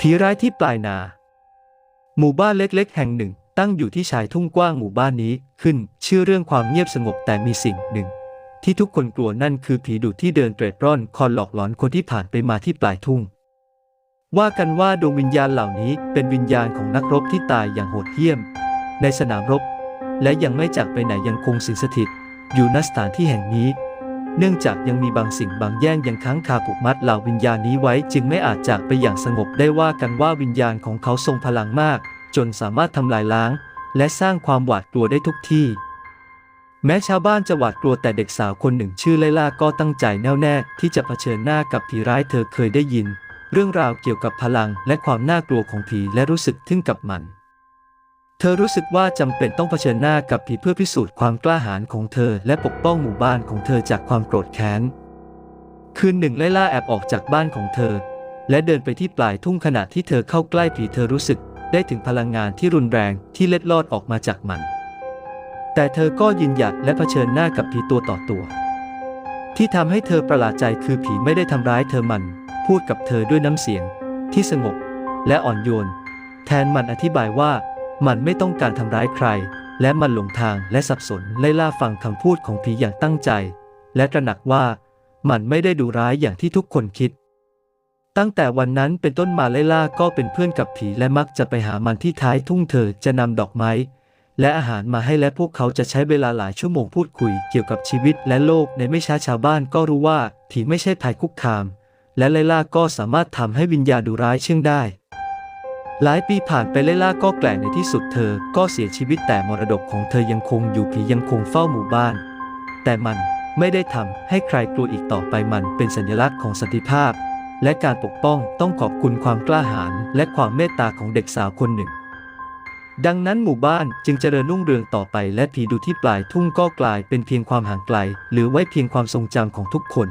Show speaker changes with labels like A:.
A: ผีร้ายที่ปลายนา หมู่บ้านเล็กๆ แห่งหนึ่ง ตั้งอยู่ที่ชายทุ่งกว้างหมู่บ้านนี้ขึ้น ชื่อเรื่องความเงียบสงบแต่มีสิ่งหนึ่ง ที่ทุกคนกลัวนั่นคือผีดุที่เดินเตร็ดร่อนคอยหลอกหลอนคนที่ผ่านไปมาที่ปลายทุ่ง ว่ากันว่าดวงวิญญาณเหล่านี้เป็นวิญญาณของนักรบที่ตายอย่างโหดเหี้ยม ในสนามรบ และยังไม่จากไปไหนยังคงสิงสถิต อยู่ณสถานที่แห่งนี้ เนื่องจากยังมีบางสิ่งบางแย่งยังค้างคาผูกมัดเหล่าวิญญาณนี้ไว้จึงไม่อาจจากไปอย่างสงบได้ว่ากันว่าวิญญาณของเขาทรงพลังมาก จนสามารถทำลายล้าง และสร้างความหวาดกลัวได้ทุกที่ แม้ชาวบ้านจะหวาดกลัวแต่เด็กสาวคนหนึ่งชื่อไลล่าก็ตั้งใจแน่วแน่ที่จะเผชิญหน้ากับผีร้ายเธอเคยได้ยิน เรื่องราวเกี่ยวกับพลังและความน่ากลัวของผีและรู้สึกทึ่งกับมัน เธอรู้สึกว่าจำเป็นต้องเผชิญหน้ากับผีเพื่อพิสูจน์ความกล้าหาญของเธอและปกป้องหมู่บ้านของเธอจากความโกรธแค้น คืนหนึ่งไลล่าแอบออกจากบ้านของเธอ และเดินไปที่ปลายทุ่งขณะที่เธอเข้าใกล้ผีเธอรู้สึกได้ถึงพลังงานที่รุนแรงที่เล็ดลอดออกมาจากมัน แต่เธอก็ยืนหยัดและเผชิญหน้ากับผีตัวต่อตัว ที่ทำให้เธอประหลาดใจคือผีไม่ได้ทำร้ายเธอมัน พูดกับเธอด้วยน้ำเสียง ที่สงบและอ่อนโยน แทนมันอธิบายว่า มันไม่ต้องการทำร้ายใคร และมันหลงทางและสับสนไล่ล่าฟังคำพูดของผีอย่างตั้งใจ และตระหนักว่ามันไม่ได้ดูร้ายอย่างที่ทุกคนคิด ตั้งแต่วันนั้นเป็นต้นมาไล่ล่าก็เป็นเพื่อนกับผีและมักจะไปหามันที่ท้ายทุ่งเธอจะนำดอกไม้และอาหารมาให้และพวกเขาจะใช้เวลาหลายชั่วโมงพูดคุยเกี่ยวกับชีวิตและโลกในไม่ช้าชาวบ้านก็รู้ว่าผีไม่ใช่ภัยคุกคาม และไลล่าก็สามารถทำให้วิญญาณดุร้ายเชื่องได้ หลายปีผ่านไปไลล่าก็แกล่ในที่สุดเธอก็เสียชีวิตแต่มรดกของเธอยังคงอยู่ผียังคงเฝ้าหมู่บ้าน แต่มันไม่ได้ทำให้ใครกลัวอีกต่อไปมันเป็นสัญลักษณ์ของสันติภาพ และการปกป้องต้องขอบคุณความกล้าหาญและความเมตตาของเด็กสาวคนหนึ่ง ดังนั้นหมู่บ้านจึงเจริญรุ่งเรืองต่อไปและผีดูที่ปลายทุ่งก็กลายเป็นเพียงความห่างไกล หรือไว้เพียงความทรงจำของทุกคน